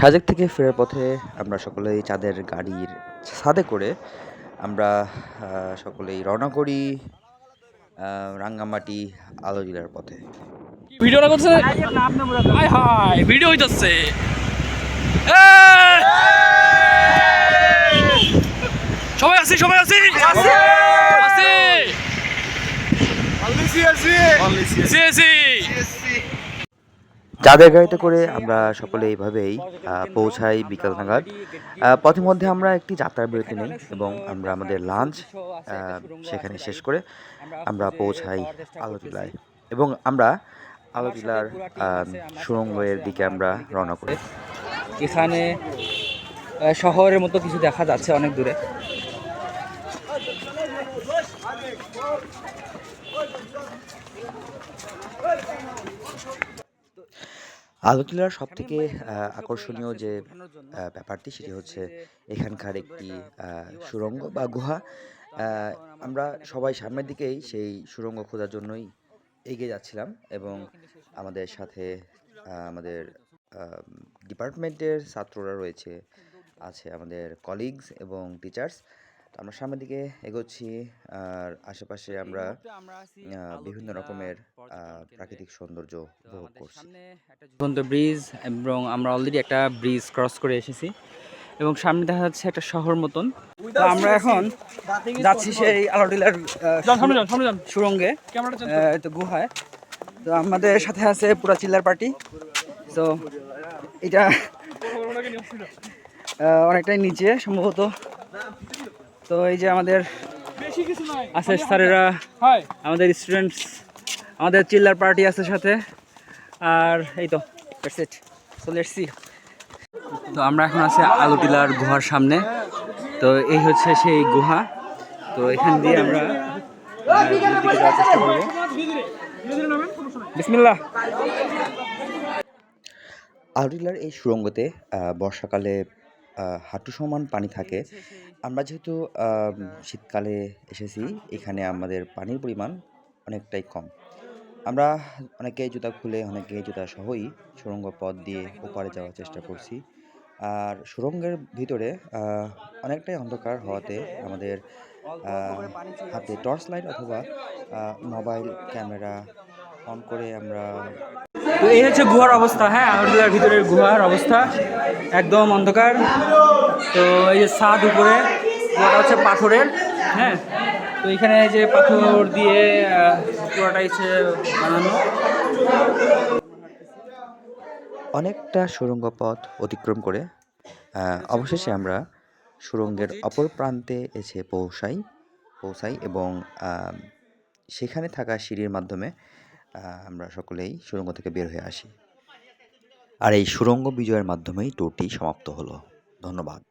সাজেক থেকে ফেরার পথে আমরা সকলেই চাঁদের গাড়ির ছাদে করে আমরা সকলেই রওনা করি রাঙ্গামাটি আলো জেলার পথে। ভিডিও না করছে হাই হাই ভিডিও হইতাছে। সবাই আছি সবাই আছি আছি। আছি আছি। চাঁদের গাড়িতে করে আমরা সকলে এইভাবেই পৌঁছাই বিকাল নাগাদ। আহ, পথের মধ্যে আমরা একটি যাত্রার বিরতি নিই এবং আমরা আমাদের লাঞ্চ সেখানে শেষ করে আমরা পৌঁছাই আলোটিলায় এবং আমরা আলোটিলার সুরঙ্গের দিকে আমরা রওনা করি। এখানে শহরের মতো কিছু দেখা যাচ্ছে অনেক দূরে। আলোটিলার সব থেকে আকর্ষণীয় যে ব্যাপারটি সেটি হচ্ছে এখানকার একটি আহ, সুড়ঙ্গ বা গুহা। আমরা সবাই সামনের দিকেই সেই সুড়ঙ্গ খোঁজার জন্যই এগিয়ে যাচ্ছিলাম এবং আমাদের সাথে আমাদের ডিপার্টমেন্টের ছাত্ররা রয়েছে আছে আমাদের কলিগস এবং টিচার্স আমরা সামনের দিকে এগোচ্ছি আর আশেপাশে আমরা বিভিন্ন রকমের আহ, প্রাকৃতিক সৌন্দর্য উপভোগ করছি। ঝুলন্ত ব্রিজ এবং আমরা অলরেডি একটা ব্রিজ ক্রস করে এসেছি এবং সামনে দেখা যাচ্ছে একটা শহর মতন। তো আমরা এখন যাচ্ছি সেই আলোটিলার সুরঙ্গে। আহ, তো গুহায়। তো আমাদের সাথে আছে পুরা চিল্লার পার্টি তো এটা আহ, অনেকটাই নিচে সম্ভবত। তো এই যে আমাদের আছে স্যারেরা। আমাদের স্টুডেন্টস আমাদের চিল্লার পার্টি আছে সাথে। আর এই তো সেট সো লেটস সি তো আমরা এখন আছি আলুটিলার গুহার সামনে। তো এই হচ্ছে সেই গুহা। তো এখান দিয়ে আমরা যাওয়ার চেষ্টা করব। বিসমিল্লাহ। আউরিলার এই সুড়ঙ্গতে আহ, বর্ষাকালে হাঁটু সমান পানি থাকে। আমরা যেহেতু শীতকালে এসেছি এখানে আমাদের পানির পরিমাণ অনেকটাই কম। আমরা অনেকেই জুতা খুলে অনেকেই জুতা সহই সুড়ঙ্গ পথ দিয়ে ওপারে যাওয়ার চেষ্টা করছি। আর সুড়ঙ্গের ভিতরে অনেকটাই অন্ধকার হওয়াতে আমাদের হাতে টর্চ লাইট অথবা মোবাইল ক্যামেরা অন করে আমরা তো এই হচ্ছে গুহার অবস্থা হ্যাঁ আউটলার ভিতরের গুহার অবস্থা একদম অন্ধকার। তো এই যে ছাদ উপরে পুরোটা হচ্ছে পাথরের হ্যাঁ তো এখানে যে পাথর দিয়ে আহ, পুরোটা হচ্ছে বানানো। অনেকটা সুড়ঙ্গ পথ অতিক্রম করে অবশেষে আমরা সুড়ঙ্গের অপর প্রান্তে এসে পৌঁছাই পৌঁছাই এবং সেখানে থাকা সিঁড়ির মাধ্যমে আমরা সকলেই সুরঙ্গ থেকে বের হয়ে আসি। আর এই সুরঙ্গ বিজয়ের মাধ্যমেই ট্যুরটি সমাপ্ত হলো। ধন্যবাদ।